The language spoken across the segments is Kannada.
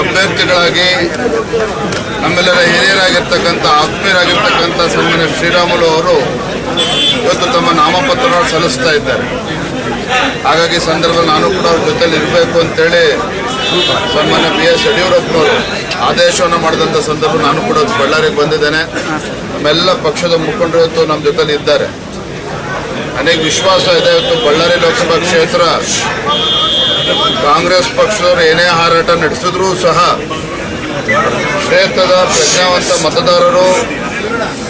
ಅಭ್ಯರ್ಥಿಗಳಾಗಿ ನಮ್ಮೆಲ್ಲರ ಹಿರಿಯರಾಗಿರ್ತಕ್ಕಂಥ, ಆತ್ಮೀಯರಾಗಿರ್ತಕ್ಕಂಥ ಸನ್ಮಾನ್ಯ ಶ್ರೀರಾಮುಲು ಅವರು ಇವತ್ತು ತಮ್ಮ ನಾಮಪತ್ರ ಸಲ್ಲಿಸ್ತಾ ಇದ್ದಾರೆ. ಹಾಗಾಗಿ ಸಂದರ್ಭದಲ್ಲಿ ನಾನು ಕೂಡ ಅವ್ರ ಜೊತೆಯಲ್ಲಿ ಇರಬೇಕು ಅಂತೇಳಿ ಸನ್ಮಾನ್ಯ ಬಿ ಎಸ್ ಯಡಿಯೂರಪ್ಪನವರು ಆದೇಶವನ್ನು ಮಾಡಿದಂಥ ಸಂದರ್ಭ ನಾನು ಕೂಡ ಬಳ್ಳಾರಿಗೆ ಬಂದಿದ್ದೇನೆ. ನಮ್ಮೆಲ್ಲ ಪಕ್ಷದ ಮುಖಂಡರು ಇವತ್ತು ನಮ್ಮ ಜೊತೆಲಿ ಇದ್ದಾರೆ. ನನಗೆ ವಿಶ್ವಾಸ ಇದೆ, ಇವತ್ತು ಬಳ್ಳಾರಿ ಲೋಕಸಭಾ ಕ್ಷೇತ್ರ ಕಾಂಗ್ರೆಸ್ ಪಕ್ಷದವರು ಏನೇ ಹಾರಾಟ ನಡೆಸಿದ್ರೂ ಸಹ ಕ್ಷೇತ್ರದ ಪ್ರಜ್ಞಾವಂತ ಮತದಾರರು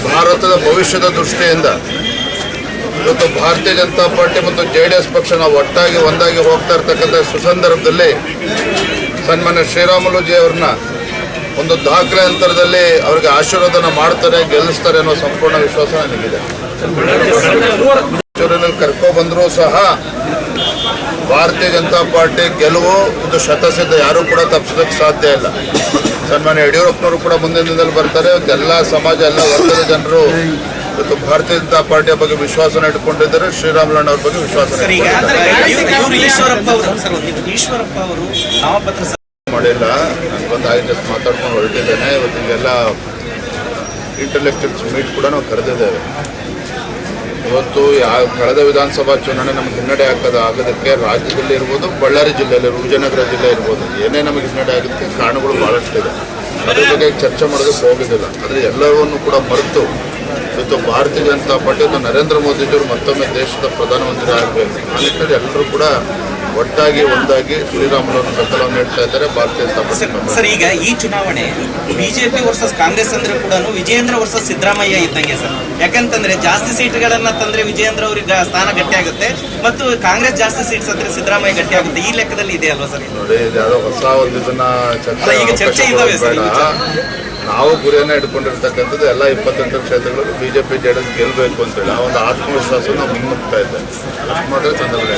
ಭಾರತದ ಭವಿಷ್ಯದ ದೃಷ್ಟಿಯಿಂದ ಇವತ್ತು ಭಾರತೀಯ ಜನತಾ ಪಾರ್ಟಿ ಮತ್ತು ಜೆ ಡಿ ಎಸ್ ಪಕ್ಷ ನಾವು ಒಟ್ಟಾಗಿ ಒಂದಾಗಿ ಹೋಗ್ತಾ ಇರ್ತಕ್ಕಂಥ ಸುಸಂದರ್ಭದಲ್ಲಿ ಸನ್ಮಾನ್ಯ ಶ್ರೀರಾಮುಲುಜಿ ಅವ್ರನ್ನ ಒಂದು ದಾಖಲೆ ಅಂತರದಲ್ಲಿ ಅವರಿಗೆ ಆಶೀರ್ವಾದನ ಮಾಡ್ತಾರೆ ಗೆಲ್ಲಿಸ್ತಾರೆ ಅನ್ನೋ ಸಂಪೂರ್ಣ ವಿಶ್ವಾಸ ನನಗಿದೆ. ಕರ್ಕೊಂಡ್ಬಂದರೂ ಬಂದರೂ ಸಹ ಭಾರತೀಯ ಜನತಾ ಪಾರ್ಟಿ ಗೆಲುವು ಒಂದು ಶತಸಿದ್ಧ ಯಾರೂ ಕೂಡ ತಪ್ಪಿಸೋದಕ್ಕೆ ಸಾಧ್ಯ ಇಲ್ಲ. ಸನ್ಮಾನ್ಯ ಯಡಿಯೂರಪ್ಪನವರು ಕೂಡ ಮುಂದಿನ ದಿನದಲ್ಲಿ ಬರ್ತಾರೆ. ಎಲ್ಲ ಸಮಾಜ ಎಲ್ಲ ವರ್ಗದ ಜನರು ಇವತ್ತು ಭಾರತೀಯ ಜನತಾ ಪಾರ್ಟಿಯ ಬಗ್ಗೆ ವಿಶ್ವಾಸನ ಇಟ್ಕೊಂಡಿದ್ದಾರೆ. ಶ್ರೀರಾಮುಲಣ್ಣ ಅವ್ರ ಬಗ್ಗೆ ವಿಶ್ವಾಸ ಮಾಡಿಲ್ಲ. ನಾನು ಬಂದು ಆಯ್ತು ಜೊತೆ ಮಾತಾಡ್ಕೊಂಡು ಹೊರಟಿದ್ದೇನೆ. ಇವತ್ತು ಹಿಂಗೆಲ್ಲ ಇಂಟೆಲೆಕ್ಚುಯಲ್ಸ್ ಮೀಟ್ ಕೂಡ ನಾವು ಕರೆದಿದ್ದೇವೆ. ಇವತ್ತು ಯಾವ ಕಳೆದ ವಿಧಾನಸಭಾ ಚುನಾವಣೆ ನಮ್ಗೆ ಹಿನ್ನಡೆ ಆಗದ ಆಗೋದಕ್ಕೆ ರಾಜ್ಯದಲ್ಲಿ ಇರ್ಬೋದು, ಬಳ್ಳಾರಿ ಜಿಲ್ಲೆಯಲ್ಲಿ ವಿಜಯನಗರ ಜಿಲ್ಲೆ ಇರ್ಬೋದು, ಏನೇ ನಮಗೆ ಹಿನ್ನಡೆ ಆಗುತ್ತೆ ಕಾರಣಗಳು ಬಹಳಷ್ಟಿದೆ. ಅದ್ರ ಬಗ್ಗೆ ಚರ್ಚೆ ಮಾಡೋದಕ್ಕೆ ಹೋಗೋದಿಲ್ಲ. ಆದರೆ ಎಲ್ಲವನ್ನು ಕೂಡ ಮರೆತು ಇವತ್ತು ಭಾರತೀಯ ಜನತಾ ಪಾರ್ಟಿ ನರೇಂದ್ರ ಮೋದಿಜಿಯವರು ಮತ್ತೊಮ್ಮೆ ದೇಶದ ಪ್ರಧಾನಮಂತ್ರಿ ಆಗಬೇಕು ಆ ಎಲ್ಲರೂ ಕೂಡ ಒಟ್ಟಾಗಿ ಒಂದಾಗಿ ಶ್ರೀರಾಮನವರು ಬೆಂಬಲವನ್ನು ನೀಡ್ತಾ ಇದ್ದಾರೆ ಭಾರತೀಯ ಜನತಾ ಸರ್- ಈಗ ಈ ಚುನಾವಣೆ ಬಿಜೆಪಿ ವರ್ಸಸ್ ಕಾಂಗ್ರೆಸ್ ಅಂದ್ರೆ ಕೂಡ ವಿಜಯೇಂದ್ರ ವರ್ಸಸ್ ಸಿದ್ದರಾಮಯ್ಯ ಇದ್ದಂಗೆ ಸರ್ ಯಾಕಂತಂದ್ರೆ ಜಾಸ್ತಿ ಸೀಟ್ಗಳನ್ನ ತಂದ್ರೆ ವಿಜಯೇಂದ್ರ ಅವರಿಗೆ ಸ್ಥಾನ ಗಟ್ಟಿ ಆಗುತ್ತೆ ಮತ್ತು ಕಾಂಗ್ರೆಸ್ ಜಾಸ್ತಿ ಸೀಟ್ಸ್ ಅಂದ್ರೆ ಸಿದ್ದರಾಮಯ್ಯ ಗಟ್ಟಿ ಆಗುತ್ತೆ ಈ ಲೆಕ್ಕದಲ್ಲಿ ಇದೆ ಅಲ್ವಾ ಸರ್? ನೋಡಿ ಯಾವುದೋ ಹೊಸ ಒಂದು ಇದನ್ನ ಚರ್ಚೆ ಇದಾವೆ ಸರ್. ನಾವು ಗುರಿಯನ್ನ ಇಟ್ಕೊಂಡಿರ್ತಕ್ಕಂಥದ್ದು ಎಲ್ಲ ಇಪ್ಪತ್ತೆಂಟು ಕ್ಷೇತ್ರಗಳು ಬಿಜೆಪಿ ಜೆ ಡಿ ಎಸ್ ಗೆಲ್ಲಬೇಕು ಅಂತೇಳಿ. ಆ ಒಂದು ಆತ್ಮವಿಶ್ವಾಸ ನಾವು ಮುನ್ನುಗ್ತಾ ಇದ್ದೇವೆ ಅಷ್ಟು ಮಾತ್ರ ಸಂದರ್ಭ